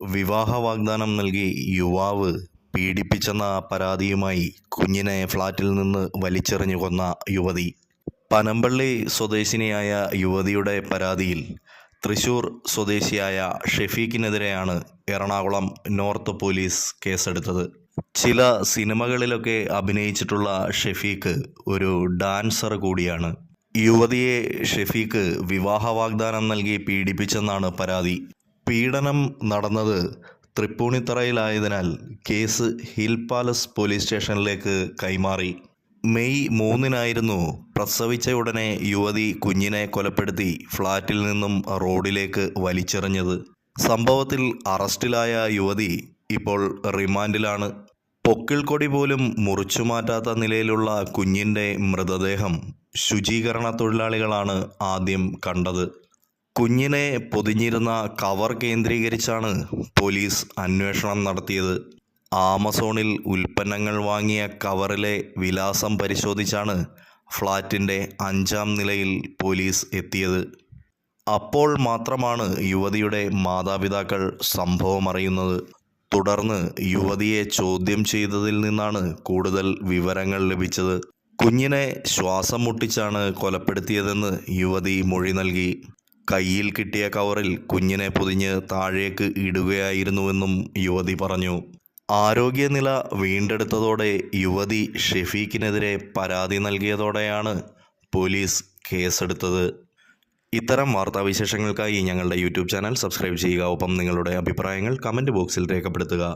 വിവാഹ വാഗ്ദാനം നൽകി യുവാവ് പീഡിപ്പിച്ചെന്ന പരാതിയുമായി കുഞ്ഞിനെ ഫ്ളാറ്റിൽ നിന്ന് വലിച്ചെറിഞ്ഞു കൊന്ന യുവതി. പനമ്പള്ളി സ്വദേശിനിയായ യുവതിയുടെ പരാതിയിൽ തൃശൂർ സ്വദേശിയായ ഷെഫീഖിനെതിരെയാണ് എറണാകുളം നോർത്ത് പോലീസ് കേസെടുത്തത്. ചില സിനിമകളിലൊക്കെ അഭിനയിച്ചിട്ടുള്ള ഷെഫീഖ് ഒരു ഡാൻസർ കൂടിയാണ്. യുവതിയെ ഷെഫീഖ് വിവാഹ വാഗ്ദാനം നൽകി പീഡിപ്പിച്ചെന്നാണ് പരാതി. പീഡനം നടന്നത് തൃപ്പൂണിത്തറയിലായതിനാൽ കേസ് ഹിൽ പാലസ് പോലീസ് സ്റ്റേഷനിലേക്ക് കൈമാറി. മെയ് മൂന്നിനായിരുന്നു പ്രസവിച്ച ഉടനെ യുവതി കുഞ്ഞിനെ കൊലപ്പെടുത്തി ഫ്ളാറ്റിൽ നിന്നും റോഡിലേക്ക് വലിച്ചെറിഞ്ഞത്. സംഭവത്തിൽ അറസ്റ്റിലായ യുവതി ഇപ്പോൾ റിമാൻഡിലാണ്. പൊക്കിൾക്കൊടി പോലും മുറിച്ചു മാറ്റാത്ത നിലയിലുള്ള കുഞ്ഞിന്റെ മൃതദേഹം ശുചീകരണ തൊഴിലാളികളാണ് ആദ്യം കണ്ടത്. കുഞ്ഞിനെ പൊതിഞ്ഞിരുന്ന കവർ കേന്ദ്രീകരിച്ചാണ് പോലീസ് അന്വേഷണം നടത്തിയത്. ആമസോണിൽ ഉൽപ്പന്നങ്ങൾ വാങ്ങിയ കവറിലെ വിലാസം പരിശോധിച്ചാണ് ഫ്ളാറ്റിന്റെ അഞ്ചാം നിലയിൽ പോലീസ് എത്തിയത്. അപ്പോൾ മാത്രമാണ് യുവതിയുടെ മാതാപിതാക്കൾ സംഭവം അറിയുന്നത്. തുടർന്ന് യുവതിയെ ചോദ്യം ചെയ്തതിൽ നിന്നാണ് കൂടുതൽ വിവരങ്ങൾ ലഭിച്ചത്. കുഞ്ഞിനെ ശ്വാസം മുട്ടിച്ചാണ് കൊലപ്പെടുത്തിയതെന്ന് യുവതി മൊഴി നൽകി. കയ്യിൽ കിട്ടിയ കവറിൽ കുഞ്ഞിനെ പൊതിഞ്ഞ് താഴേക്ക് ഇടുകയായിരുന്നുവെന്നും യുവതി പറഞ്ഞു. ആരോഗ്യനില വീണ്ടെടുത്തതോടെ യുവതി ഷെഫീഖിനെതിരെ പരാതി നൽകിയതോടെയാണ് പോലീസ് കേസെടുത്തത്. ഇത്തരം വാർത്താവിശേഷങ്ങൾക്കായി ഞങ്ങളുടെ യൂട്യൂബ് ചാനൽ സബ്സ്ക്രൈബ് ചെയ്യുക. ഒപ്പം നിങ്ങളുടെ അഭിപ്രായങ്ങൾ കമന്റ് ബോക്സിൽ രേഖപ്പെടുത്തുക.